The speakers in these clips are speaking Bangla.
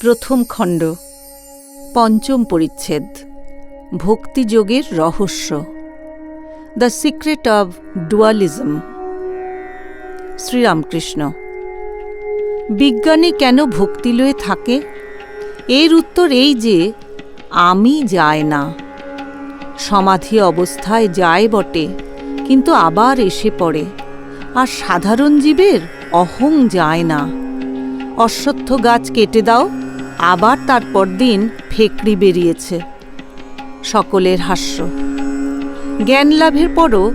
প্রথম খণ্ড, পঞ্চম পরিচ্ছেদ, ভক্তিযোগের রহস্য, the secret of dualism. Sriramakrishna, বিজ্ঞানী কেন ভক্তিলয়ে থাকে? এর উত্তর এই যে, আমি যায় না। সমাধি অবস্থায় যায় বটে, কিন্তু আবার এসে পড়ে। আর সাধারণ জীবের অহং যায় না। অশ্বত্থ গাছ কেটে দাও আবার তারপর দিন ফেকড়ি বেরিয়েছে। সকলের হাস্য। জ্ঞান লাভের পরও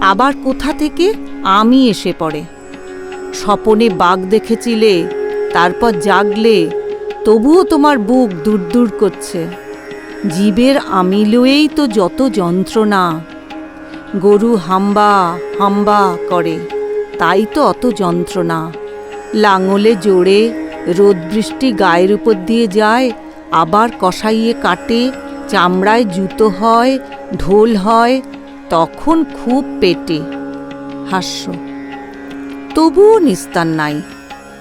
আবার কোথা থেকে আমি এসে পড়ে। স্বপনে বাঘ দেখেছিলে, তারপর জাগলে, তবুও তোমার বুক দূর দূর করছে। জীবের আমি লয়েই তো যত যন্ত্রণা। গরু হাম্বা হাম্বা করে, তাই তো অত যন্ত্রণা। লাঙলে জোরে রোদ বৃষ্টি গায়ের উপর দিয়ে যায়, আবার কষাইয়ে কাটে, চামড়ায় জুতো হয়, ঢোল হয়, তখন খুব পেটে। হাস্য। তবুও নিস্তার নাই।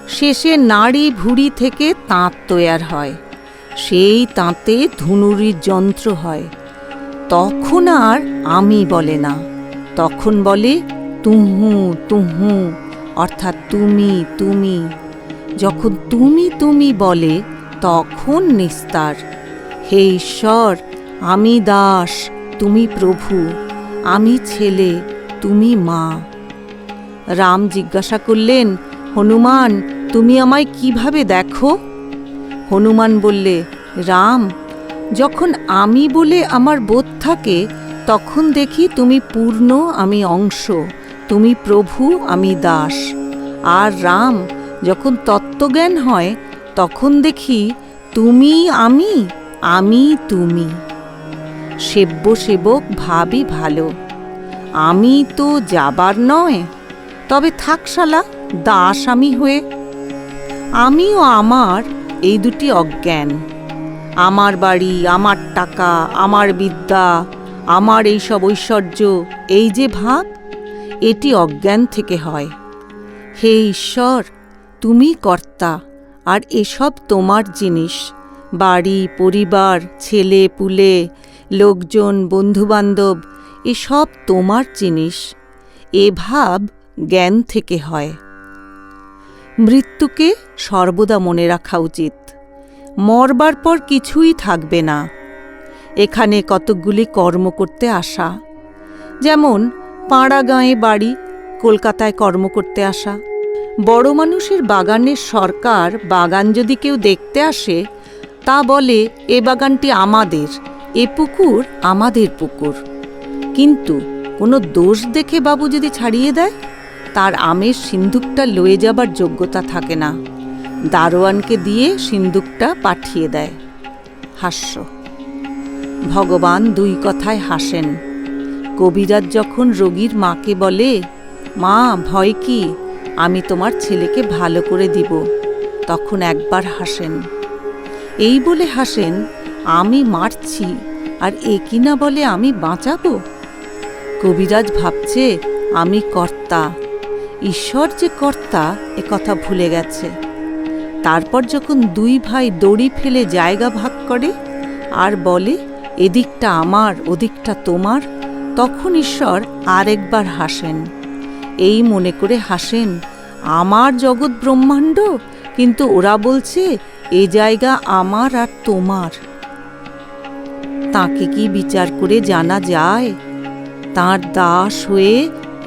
শেষে নাড়ি ভুড়ি থেকে তাঁত তৈয়ার হয়। সেই তাঁতে ধুনুরির যন্ত্র হয়। তখন আর আমি বলে না। তখন বলে, তুহু তুহু। অর্থাৎ, তুমি তুমি। যখন তুমি তুমি বলে, তখন নিস্তার। হে ঈশ্বর, আমি দাস, তুমি প্রভু, আমি ছেলে, তুমি মা। রাম জিজ্ঞাসা করলেন, হনুমান, তুমি আমায় কীভাবে দেখো? হনুমান বললে, রাম, যখন আমি বলে আমার বোধ থাকে, তখন দেখি তুমি পূর্ণ, আমি অংশ, তুমি প্রভু, আমি দাস। আর রাম যখন তত্ত্বজ্ঞান হয়, তখন দেখি তুমি আমি আমি তুমি। সেব্য সেবক ভাবই ভালো। আমি তো যাবার নয়, তবে থাকশালা দাস আমি হয়ে। আমি ও আমার এই দুটি অজ্ঞান। আমার বাড়ি, আমার টাকা, আমার বিদ্যা, আমার এই সব ঐশ্বর্য, এই যে ভাব, এটি অজ্ঞান থেকে হয়। হে ঈশ্বর! তুমি কর্তা, আর এসব তোমার জিনিস। বাড়ি, পরিবার, ছেলে, পুলে, লোকজন, বন্ধুবান্ধব, এসব তোমার জিনিস। এ ভাব জ্ঞান থেকে হয়। মৃত্যুকে সর্বদা মনে রাখা উচিত। মরবার পর কিছুই থাকবে না। এখানে কতকগুলি কর্ম করতে আসা। যেমন পাড়া গাঁয়ে বাড়ি, কলকাতায় কর্ম করতে আসা। বড় মানুষের বাগানের সরকার বাগান যদি কেউ দেখতে আসে, তা বলে, এ বাগানটি আমাদের, এ পুকুর আমাদের পুকুর। কিন্তু কোনো দোষ দেখে বাবু যদি ছাড়িয়ে দেয়, তার আমের সিন্দুকটা লয়ে যাবার যোগ্যতা থাকে না। দারোয়ানকে দিয়ে সিন্দুকটা পাঠিয়ে দেয়। হাস্য। ভগবান দুই কথায় হাসেন। কবিরাজ যখন রোগীর মাকে বলে, মা, ভয় কি? আমি তোমার ছেলেকে ভালো করে দিব। তখন একবার হাসেন। এই বলে হাসেন, আমি মারছি, আর এ কিনা বলে আমি বাঁচাবো? কবিরাজ ভাবছে, আমি কর্তা। ঈশ্বর যে কর্তা, এ কথা ভুলে গেছে। তারপর যখন দুই ভাই দড়ি ফেলে জায়গা ভাগ করে, আর বলে, এদিকটা আমার, ওদিকটা তোমার, তখন ঈশ্বর আরেকবার হাসেন। এই মনে করে হাসেন, আমার জগৎ ব্রহ্মাণ্ড? কিন্তু ওরা বলছে, এ জায়গা আমার আর তোমার। তাকে কি বিচার করে জানা যায়? তার দাস হয়ে,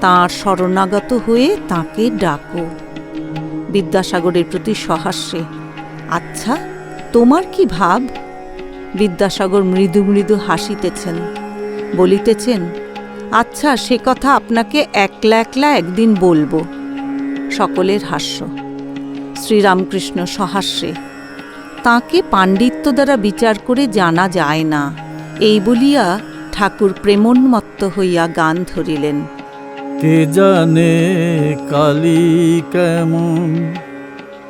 তার শরণাগত হয়ে তাকে ডাকো। বিদ্যাসাগরের প্রতি সহাস্যে আচ্ছা তোমার কি ভাব? বিদ্যাসাগর মৃদু মৃদু হাসিতেছেন, বলিতেছেন আচ্ছা সে কথা আপনাকে একলা একলা একদিন বলব। সকলের হাস্য। শ্রীরামকৃষ্ণ সহাস্যে। তাকে পাণ্ডিত্য দ্বারা বিচার করে জানা যায় না। এই বলিয়া ঠাকুর প্রেমোন্মত্ত হইয়া গান ধরিলেন। কে জানে কালী কেমন?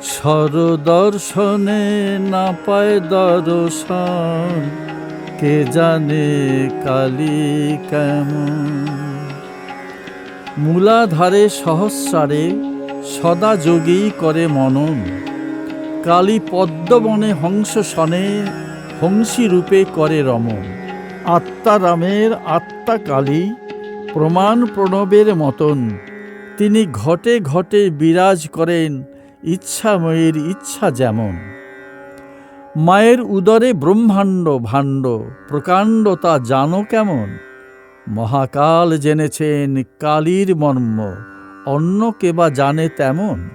সরদর্শনে না পায় দর্শন। কে জানে কালী কেমন? মূলাধারে সহস্রারে সদা যোগী করে মনন। কালী পদ্মবনে হংস সনে হংসী রূপে করে রমণ আত্মারামের আত্মা কালী প্রমাণ প্রণবের মতন। তিনি ঘটে ঘটে বিরাজ করেন ইচ্ছাময়ের ইচ্ছা যেমন। মায়ের উদরে ব্রহ্মাণ্ড ভাণ্ড, প্রকাণ্ড তা জানো কেমন? মহাকাল জেনেছেন কালীর মর্ম অন্য কে বা জানে তেমন?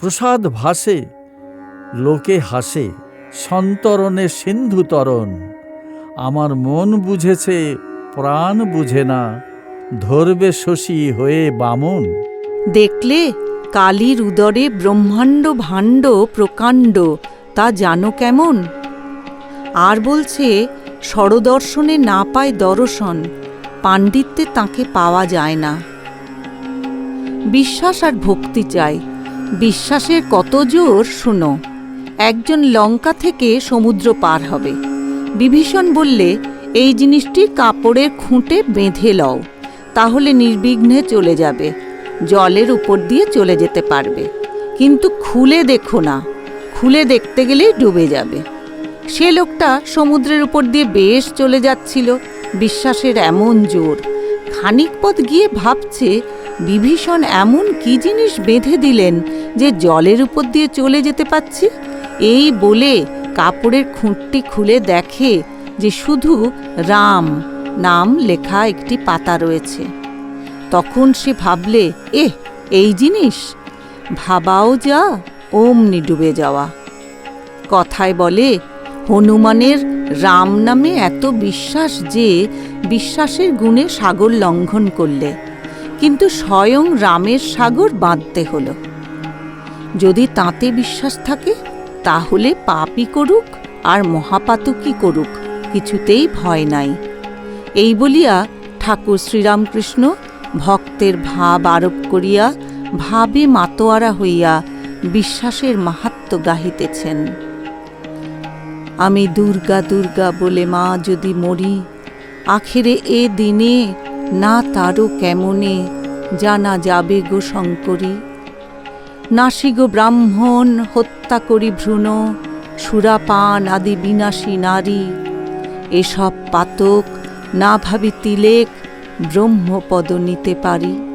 প্রসাদ ভাসে, লোকে হাসে, সন্তরণে সিন্ধু তরণ। আমার মন বুঝেছে, প্রাণ বুঝে না, ধরবে শশী হয়ে বামন। দেখলে, কালীর উদরে ব্রহ্মাণ্ড ভাণ্ড, প্রকাণ্ড তা জানো কেমন? আর বলছে, স্বরদর্শনে না পায় দর্শন, পাণ্ডিত্যে তাকে পাওয়া যায় না। বিশ্বাস আর ভক্তি চাই, বিশ্বাসের কত জোর শুনো, একজন লঙ্কা থেকে সমুদ্র পার হবে। বিভীষণ বললে, এই জিনিসটি কাপড়ের খুঁটে বেঁধে লও, তাহলে নির্বিঘ্নে চলে যাবে, জলের উপর দিয়ে চলে যেতে পারবে। কিন্তু খুলে দেখো না খুলে দেখতে গেলেই ডুবে যাবে। সে লোকটা সমুদ্রের উপর দিয়ে বেশ চলে যাচ্ছিল, বিশ্বাসের এমন জোর। খানিক পথ গিয়ে ভাবছে, বিভীষণ এমন কি জিনিস বেঁধে দিলেন যে জলের উপর দিয়ে চলে যেতে পারছি? এই বলে কাপড়ের খুঁটটি খুলে দেখে যে শুধু রাম নাম লেখা একটি পাতা রয়েছে। তখন সে ভাবলে এ এই জিনিস? ভাবাও যা অমনি ডুবে যাওয়া। কথায় বলে, হনুমানের রাম নামে এত বিশ্বাস যে বিশ্বাসের গুণে সাগর লঙ্ঘন করলে। কিন্তু স্বয়ং রামের সাগর বাঁধতে হলো। যদি তাতে বিশ্বাস থাকে, তাহলে পাপই করুক আর মহাপাতকই করুক, কিছুতেই ভয় নাই। এই বলিয়া ঠাকুর শ্রীরামকৃষ্ণ ভক্তের ভাব আরোপ করিয়া ভাবে মাতোয়ারা হইয়া বিশ্বাসের মাহাত্ম গাহিতেছেন। আমি দুর্গা দুর্গা বলে মা যদি মরি, আখেরে এ দিনে না তারও কেমনে জানা যাবে গো শঙ্করী? নাসি গো ব্রাহ্মণ, হত্যা করি ভ্রূণ, সুরাপান আদি বিনাশী নারী। এসব পাতক, না ভাবি তিলেক, ব্রহ্মপদ নিতে পারি।